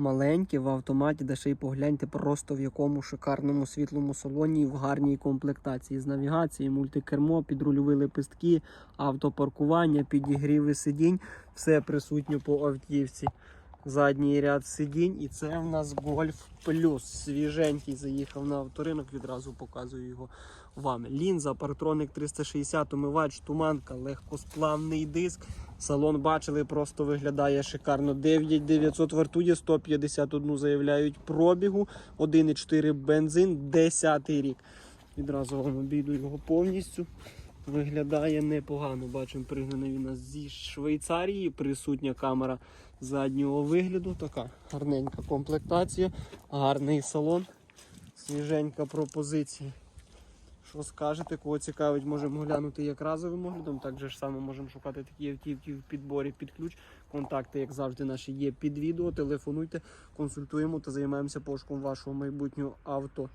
маленьке в автоматі, де ще й погляньте просто в якому шикарному світлому салоні і в гарній комплектації з навігації, мультикермо, підрульові лепестки, автопаркування, підігріви сидінь, все присутнє по автівці. Задній ряд сидінь, і це в нас Golf Plus. Свіженький заїхав на авторинок, відразу показую його вам. Лінза, Partronic 360, умивач, туманка, легкосплавний диск. Салон бачили, просто виглядає шикарно. 9900 вартує, 151 заявляють пробігу, 1,4 бензин, 10 рік. Відразу вам обійду його повністю. Виглядає непогано. Бачимо, пригнаний у нас зі Швейцарії. Присутня камера заднього вигляду. Така гарненька комплектація, гарний салон, свіженька пропозиція. Що скажете, кого цікавить, можемо глянути як разовим оглядом. Так же ж само можемо шукати такі автівки в підборі під ключ. Контакти, як завжди, наші є під відео. Телефонуйте, консультуємо та займаємося пошуком вашого майбутнього авто.